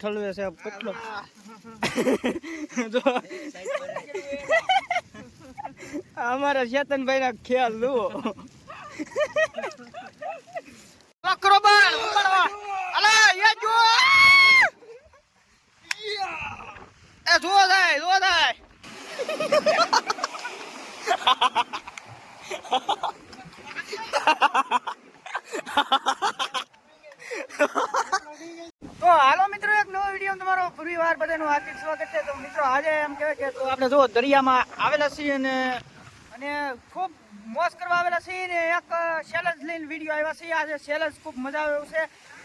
ઠલવે છે કેટલો જો અમારા ચેતનભાઈ ના ખ્યાલ જુઓ બકરો બાળ એ જો થાય જુઓ થાય ha ha ha એક તમારો પરિવાર વાર બધાનું હાર્દિક સ્વાગત છે. તો મિત્રો આજે એમ કહેવાય કે તો આપણે જો દરિયામાં આવેલા છીએ અને અને ખૂબ મોજ કરવા આવેલા છીએ ને એક સેલેજ લઈને વીડિયો આવ્યા છે આજે સેલેજ ખૂબ મજા આવે છે.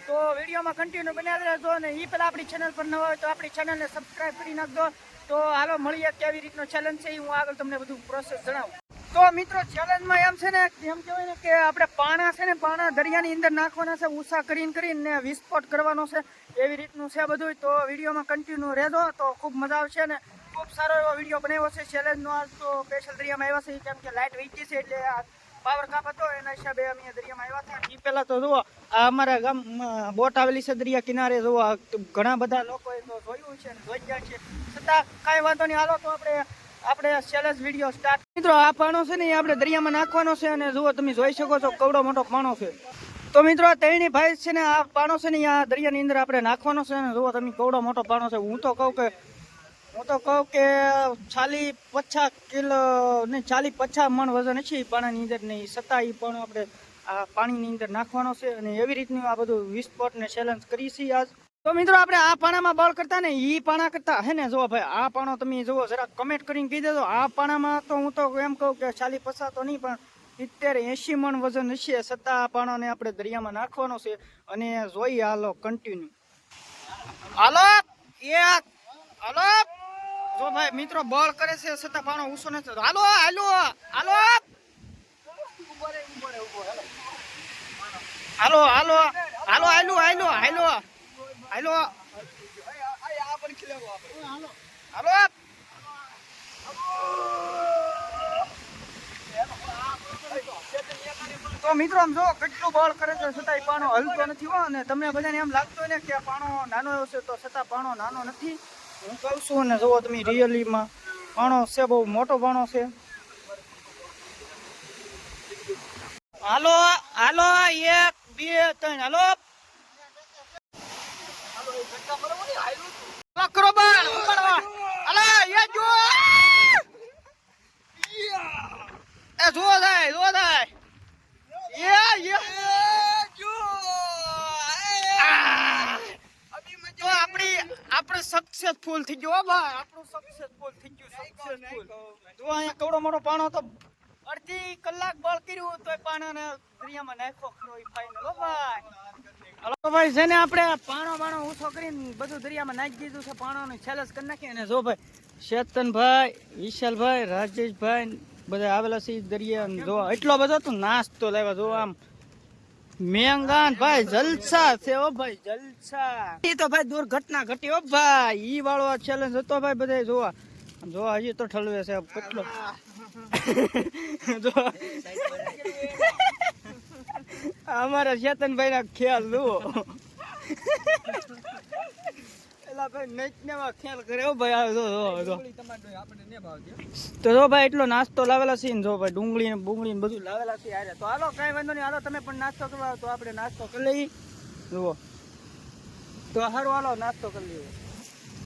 તો વિડીયોમાં કન્ટિન્યુ બન્યા રહેજો અને એ પહેલાં આપણી ચેનલ પર ન હોય તો આપણી ચેનલને સબસ્ક્રાઈબ કરી નાખજો. તો હાલો, મળીએ કેવી રીતનો ચેલેન્જ છે એ હું આગળ તમને બધું પ્રોસેસ જણાવું. તો મિત્રો ચેલેન્જમાં એમ છે ને, એમ કહેવાય ને કે આપણે પાણા છે ને, પાણા દરિયાની અંદર નાખવાના છે ઉષા કરીને કરીને વિસ્ફોટ કરવાનો છે, એવી રીતનું છે બધું તો વિડીયોમાં કન્ટિન્યુ રહેજો, તો ખૂબ મજા આવશે ને, ખૂબ સારો એવો વીડિયો બનાવ્યો છે ચેલેન્જનો આજ તો સ્પેશિયલ દરિયામાં આવ્યા છે, કેમ કે લાઇટ વીતી છે એટલે આ પાવર કાપ હતો, એના હિસાબે અમે દરિયામાં આવ્યા હતા. એ પહેલાં તો જુઓ, આ અમારા ગામમાં બોટ આવેલી છે દરિયા કિનારે, જુઓ ઘણા બધા લોકોએ તો જોયું છે ને, જોઈ ગયા છે. છતાં કાંઈ વાંધો નહીં, હાલો તો આપણે આપણે સેલસ વીડિયો સ્ટાર્ટ મિત્રો, આ પાણો છે ને આપણે દરિયામાં નાખવાનો છે અને જુઓ તમે જોઈ શકો છો કવડો મોટો પાણો છે. તો મિત્રો, આ ત્રણેય ભાઈ છે ને આ પાણો છે ને આ દરિયાની અંદર આપણે નાખવાનો છે ને જુઓ તમે કવડો મોટો પાણો છે. હું તો કહું કે હું તો કહું કે ચાલી પચાસ કિલો ને ચાલી પચાસ મણ વજન છે એ પાણાની અંદર નહીં છતાં એ પણ આપણે આ પાણીની અંદર નાખવાનો છે અને એવી રીતનું આ બધું વિસ્ફોટ ને ચેલેન્જ કરી છીએ આજ. તો મિત્રો આપણે આ પાણામાં બળ કરતા ને એ પાણા કરતા હે ને? જો ભાઈ, આ પાણો તમે જુઓ જરા કમેન્ટ કરીને કહી દેજો. આ પાણામાં તો હું તો એમ કહું કે ચાલી પસાતો નહીં, પણ સિત્તેર એંશી મણ વજન હશે. છતાં આ પાણાને આપણે દરિયામાં નાખવાનો છે અને જોઈએ હાલો કન્ટિન્યુ હાલો એક હાલો જો ભાઈ, મિત્રો બળ કરે છે છતાં પાણો ઊંચો નથી. હાલો હાલો હાલો હાલો હાલો હાલો હાલો હાલો હાલો. હાલો. હાલો તો મિત્રો, આમ જો કેટલું બળ કરે છે છતાંય પાણો હલતો નથી હો, અને તમને બધાને એમ લાગતો ને કે પાણો નાનો એવો છે, તો છતાં પાણો નાનો નથી. હું કહું છું ને જુઓ તમે રિયલીમાં, પાણો છે, બહુ મોટો પાણો છે. હાલો હાલો, એક, બે, ત્રણ, હાલો. લકરો બાણ ઉપાડવા એ જો એ જો જાય જો જાય એ એ. જો તો આપણી, આપણે સક્સેસફુલ થઈ ગયો ભાઈ. આપણું સક્સેસફુલ થઈ ગયું સક્સેસફુલ જો અહીંયા કવડો મોટો પાણો તો અડધી કલાક બળ કર્યું તો પાણાને દરિયામાં નાખ્યો ખરો ઈ ભાઈ. હલો. ભાઈ છે ને આપણે પાણો બાણો ઊંચો કરીને બધું દરિયામાં નાખી દીધું છે પાણોનું છેલસ કરી નાખીએ અને જો ભાઈ ચેતનભાઈ વિશાલભાઈ રાજેશભાઈ બધા આવેલા છે દરિયા જો એટલો બધો તો નાસ્તો લાવ્યા જો આમ. મેંગાન ભાઈ જલસા છે ઓ ભાઈ જલસા. એ તો ભાઈ દુર્ઘટના ઘટી ઓ ભાઈ. ઈ વાળો ચેલેન્જ હતો ભાઈ બધા જોવા. જો હજી તો ઠલવે છે કેટલો. જો. અમારા ચેતનભાઈ ના ખ્યાલ લો એલા ભાઈ નેટ ને ખ્યાલ કરે ઓ ભાઈ આ જો જો જો. તો જો ભાઈ એટલો નાસ્તો લાવેલા છે ને જો ભાઈ ડુંગળી ને બુંગળી ને બધું લાવેલા છે યારે તો હાલો કાંઈ વાંધો નહીં હાલો તમે પણ નાસ્તો કરવા તો આપણે નાસ્તો કરી લઈએ. જુઓ. તો હારું હાલો નાસ્તો કરી લઈએ.